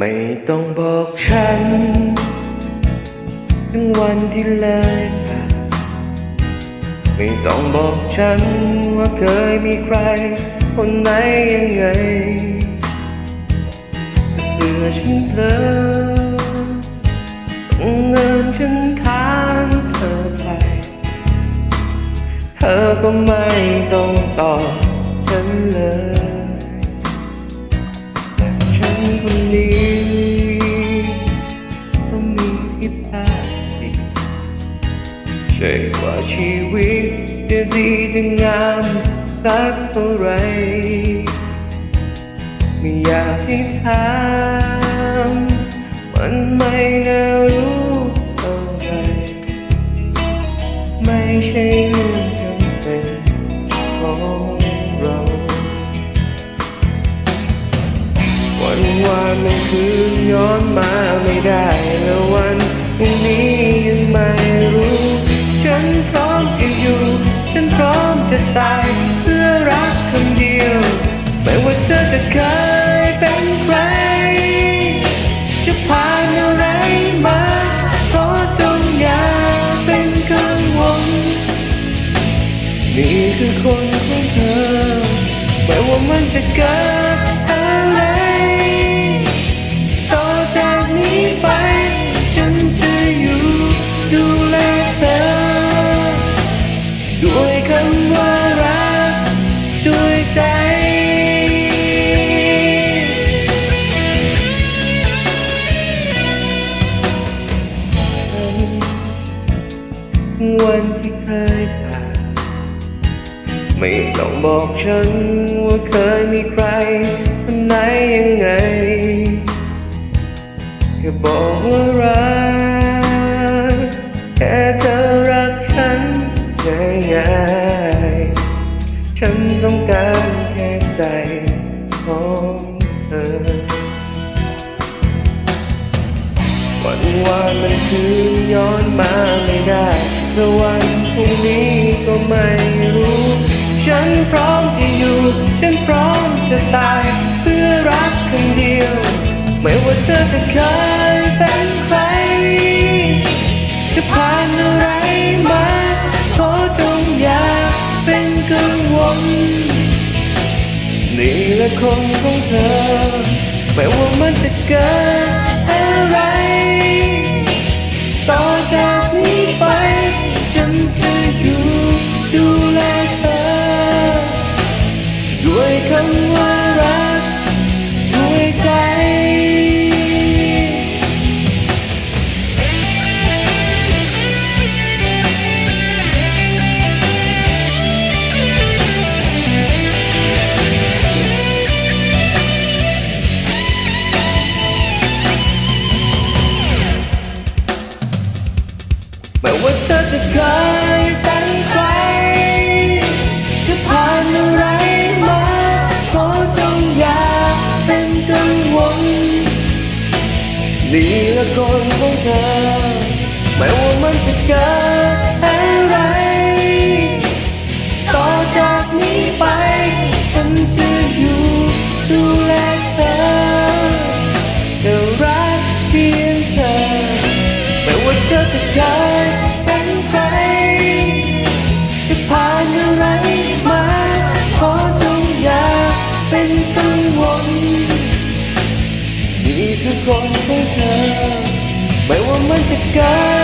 ไม่ต้องบอกฉัน ถึงวันที่เลยผ่านไม่ต้องบอกฉันว่าเคยมีใคร คนไหนยังไงเพื่อฉันเพลอต้องเงินฉันถามเธอไปเธอก็ไม่ต้องตอบฉันเลย ใช่ว่าชีวิตจะดีจะงามสักเท่าไร ไม่อยากให้ถามมันไม่น่ารู้เท่าไรไม่ใช่เรื่องจำเป็นของเราวันวานมันคืนย้อนมาไม่ได้แล้ววัน นี่คือคนของเธอไม่ว่ามันจะเกิดอะไร ต่อจากนี้ไป ฉันจะอยู่ดูแลเธอ ด้วยคำว่ารัก ด้วยใจ วันที่เคย ไม่ต้องบอกฉันว่าเคยมีใครคนไหนยังไงแค่บอกว่ารักแค่เธอรักฉันง่ายๆฉันต้องการแค่ใจของเธอวันวานมันคือย้อนมาไม่ได้แต่วันพรุ่งนี้ก็ไม่รู้ พร้อมจะอยู่ ฉันพร้อมจะตาย เพื่อรักคนเดียว ไม่ว่าเธอจะเคยเป็นใคร จะผ่านอะไรมาขอจงอย่าเป็นกังวลนี่และคนของเธอ ไม่ว่ามันจะเกิดอะไร ไม่ว่าเธอจะเคยเป็นใคร จะผ่านอะไรมาขอจงอย่าเป็นกังวลนี่ละคนของเธอ ไม่ว่ามันจะเกิด เธอจะเคยเป็นใครจะผ่านอะไรมาขอจงอย่าเป็นกังวลนี่คือคนของเธอ ไม่ว่ามันจะเกิด